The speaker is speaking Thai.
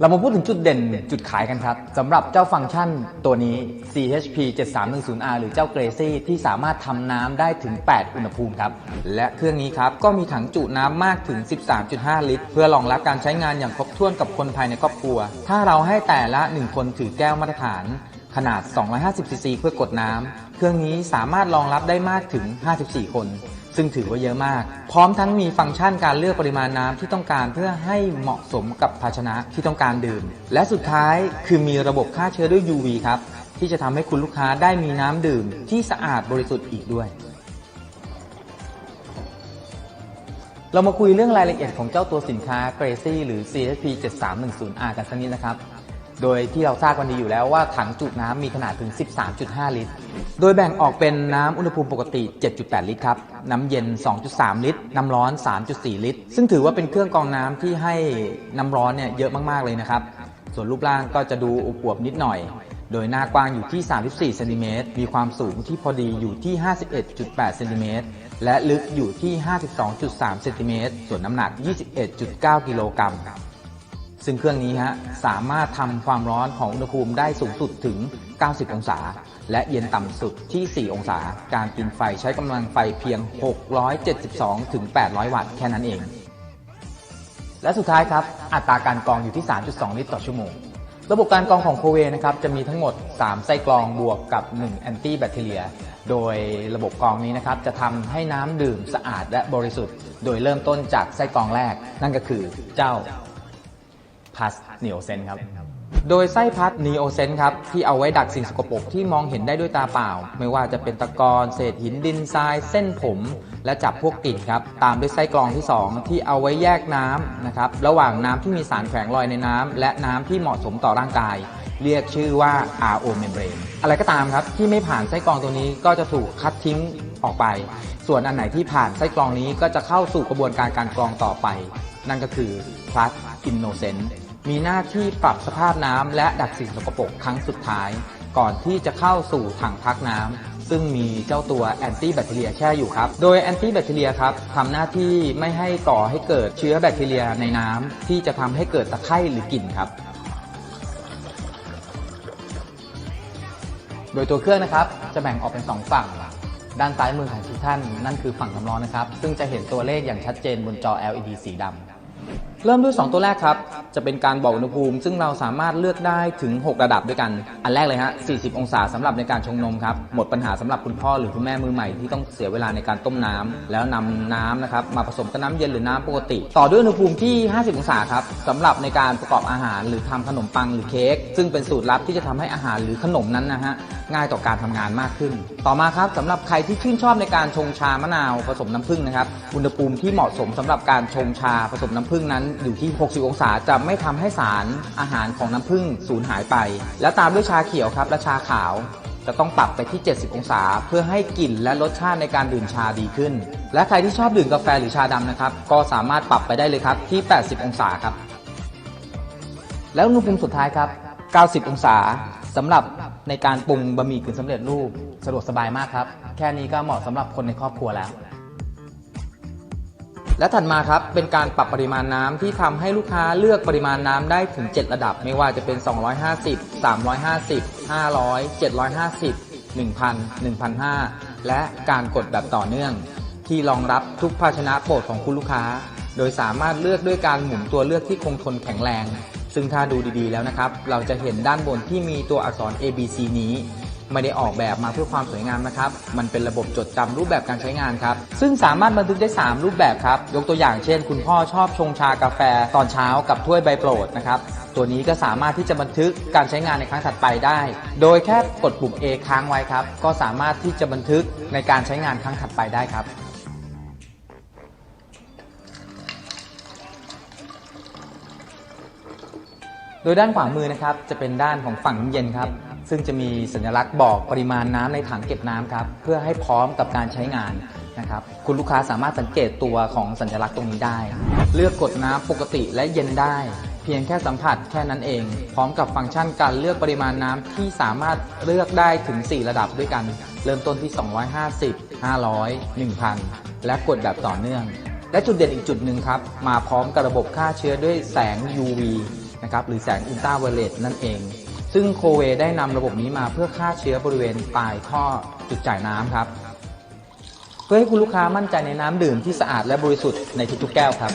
เรามาพูดถึงจุดเด่นจุดขายกันครับสำหรับเจ้าฟังก์ชันตัวนี้ CHP 7310R หรือเจ้า Gracie ที่สามารถทำน้ำได้ถึง 8 อุณหภูมิครับ และเครื่องนี้ครับ ก็มีถังจุน้ำมากถึง 13.5 ลิตร เพื่อรองรับการใช้งานอย่างครบถ้วนกับคนภายในครอบครัว ถ้าเราให้แต่ละ 1 คนถือแก้วมาตรฐาน ขนาด 250ซีซีเพื่อกดน้ำเครื่องนี้สามารถรองรับได้มากถึง 54 คน ซึ่งถือว่าเยอะมาก พร้อมทั้งมีฟังก์ชันการเลือกปริมาณน้ำที่ต้องการเพื่อให้เหมาะสมกับภาชนะที่ต้องการดื่ม และสุดท้ายคือมีระบบฆ่าเชื้อด้วย UV ครับ ที่จะทำให้คุณลูกค้าได้มีน้ำดื่มที่สะอาดบริสุทธิ์อีกด้วยเรามาคุยเรื่องรายละเอียดของเจ้าตัวสินค้า Gracie หรือ CHP 7310R กันสักนิดนะครับ โดยที่เราทราบกันดีอยู่แล้วว่าถังจุน้ำมีขนาดถึง 13.5 ลิตร โดยแบ่งออกเป็นน้ำอุณหภูมิปกติ 7.8 ลิตรครับ น้ำเย็น 2.3 ลิตร น้ำร้อน 3.4 ลิตร ซึ่งถือว่าเป็นเครื่องกรองน้ำที่ให้น้ำร้อนเนี่ยเยอะมากๆเลยนะครับ ส่วนรูปร่างก็จะดูอวบนิดหน่อย โดยหน้ากว้างอยู่ที่ 34 เซนติเมตร มีความสูงที่พอดีอยู่ที่ 51.8 เซนติเมตร และลึกอยู่ที่ 52.3 เซนติเมตร ส่วนน้ำหนัก 21.9 กิโลกรัม ซึ่งเครื่องนี้ฮะสามารถทำความร้อนของอุณหภูมิได้สูงสุดถึง 90 องศา และเย็นต่ำสุดที่ 4 องศา การกินไฟใช้กำลังไฟเพียง 672ถึง800 วัตต์แค่นั้นเอง และสุดท้ายครับ อัตราการกรองอยู่ที่ 3.2 ลิตรต่อชั่วโมง ระบบการกรองของโคเวนะครับจะมีทั้งหมด 3 ไส้กรองบวกกับ 1 แอนตี้แบคทีเรีย โดยระบบกรองนี้นะครับจะทำให้น้ำดื่มสะอาดและบริสุทธิ์ โดยเริ่มต้นจากไส้กรองแรก นั่นก็คือเจ้า พัสนีโอเซนครับ โดยไส้พัดนีโอเซนครับ ที่เอาไว้ดักสิ่งสกปรกที่มองเห็นได้ด้วยตาเปล่า ไม่ว่าจะเป็นตะกอนเศษหินดินทราย เส้นผม และจับพวกกลิ่นครับ ตามด้วยไส้กรองที่ 2 ที่เอาไว้แยกน้ำนะครับระหว่างน้ำที่มีสารแฝงลอยในน้ำและน้ำที่เหมาะสมต่อร่างกาย เรียกชื่อว่า RO membrane อะไรก็ตามครับที่ไม่ผ่านไส้กรองตัวนี้ก็จะถูกคัดทิ้งออกไป ส่วนอันไหนที่ผ่านไส้กรองนี้ก็จะเข้าสู่กระบวนการการกรองต่อไป นั่นก็คือ plus innocent มีหน้าที่ปรับสภาพน้ำและดักสิ่งสกปรกครั้งสุดท้าย ก่อนที่จะเข้าสู่ถังพักน้ำซึ่งมีเจ้าตัวแอนตี้แบคทีเรียแช่อยู่ครับ โดยแอนตี้แบคทีเรียครับทำหน้าที่ไม่ให้ก่อให้เกิดเชื้อแบคทีเรียในน้ำที่จะทำให้เกิดตะไคร่หรือกลิ่นครับ โดยตัวเครื่องนะครับจะแบ่งออกเป็น 2 ฝั่งด้านซ้ายมือของทุกท่านนั่นคือฝั่งน้ำร้อนนะครับ ซึ่งจะเห็นตัวเลขอย่างชัดเจนบนจอ LED สีดำ เริ่มด้วย 2 ตัวแรกครับ จะเป็นการบอกอุณหภูมิ ซึ่งเราสามารถเลือกได้ถึง 6 ระดับด้วยกัน อันแรกเลยฮะ 40 องศาสำหรับในการชงนมครับ หมดปัญหาสำหรับคุณพ่อหรือคุณแม่มือใหม่ที่ต้องเสียเวลาในการต้มน้ำแล้วนำน้ำนะครับมาผสมกับน้ำเย็นหรือน้ำปกติ ต่อด้วยอุณหภูมิที่ 50 องศาครับสำหรับในการประกอบอาหารหรือทำขนมปังหรือเค้ก ซึ่งเป็นสูตรลับที่จะทำให้อาหารหรือขนมนั้นนะฮะง่ายต่อการทำงานมากขึ้น ต่อมาครับสำหรับใครที่ชื่นชอบในการชงชามะนาวผสมน้ำผึ้งนะครับ อุณหภูมิที่เหมาะสมสำหรับการชงชาผสมน้ำผึ้งนั้นอยู่ที่ 60 องศาจะไม่ทำให้สารอาหารของน้ำผึ้งสูญหายไป แล้วตามด้วยชาเขียวครับและชาขาว จะต้องปรับไปที่ 70 องศา เพื่อให้กลิ่นและรสชาติในการดื่มชาดีขึ้น และใครที่ชอบดื่มกาแฟหรือชาดำนะครับ ก็สามารถปรับไปได้เลยครับที่ 80 องศาครับ แล้วอุณหภูมิสุดท้ายครับ 90 องศาสำหรับในการปรุงบะหมี่กึ่งสำเร็จรูปสะดวกสบายมากครับ แค่นี้ก็เหมาะสำหรับคนในครอบครัวแล้ว และถัดมาครับเป็นการปรับปริมาณน้ำที่ทำให้ลูกค้าเลือกปริมาณน้ำได้ถึง 7 ระดับ ไม่ว่าจะเป็น 250 350 500 750 1,000 1,500 และการกดแบบต่อเนื่อง ที่รองรับทุกภาชนะโปรดของคุณลูกค้า โดยสามารถเลือกด้วยการหมุนตัวเลือกที่คงทนแข็งแรง ซึ่งถ้าดูดีๆแล้วนะครับ เราจะเห็นด้านบนที่มีตัวอักษร A B C นี้ ไม่ได้ออกแบบมาเพื่อความสวยงามนะครับ มันเป็นระบบจดจำรูปแบบการใช้งานครับ ซึ่งสามารถบันทึกได้ 3 รูปแบบครับ ยกตัวอย่างเช่น คุณพ่อชอบชงชากาแฟตอนเช้ากับถ้วยใบโปรดนะครับ ตัวนี้ก็สามารถที่จะบันทึกการใช้งานในครั้งถัดไปได้ โดยแค่กดปุ่ม A ค้างไว้ครับ ก็สามารถที่จะบันทึกในการใช้งานครั้งถัดไปได้ครับโดยด้านขวามือนะครับจะเป็นด้านของฝั่งน้ำเย็นครับ ซึ่งจะมีสัญลักษณ์บอกปริมาณน้ำในถังเก็บน้ำครับเพื่อให้พร้อมกับการใช้งานนะครับคุณลูกค้าสามารถสังเกตตัวของสัญลักษณ์ตรงนี้ได้ เลือกกดน้ำปกติและเย็นได้ เพียงแค่สัมผัสแค่นั้นเอง พร้อมกับฟังก์ชันการเลือกปริมาณน้ำที่สามารถเลือกได้ถึง 4 ระดับด้วยกัน เริ่มต้นที่ 250 500 1000 และกดแบบต่อเนื่อง และจุดเด่นอีกจุดหนึ่งครับมาพร้อมกับระบบฆ่าเชื้อด้วยแสง UV นะครับหรือแสงอุลตราไวโอเลตนั่นเอง ซึ่งโคเวได้นำระบบนี้มาเพื่อฆ่าเชื้อบริเวณปลายท่อจุดจ่ายน้ำครับ เพื่อให้คุณลูกค้ามั่นใจในน้ำดื่มที่สะอาดและบริสุทธิ์ในทุกๆแก้วครับ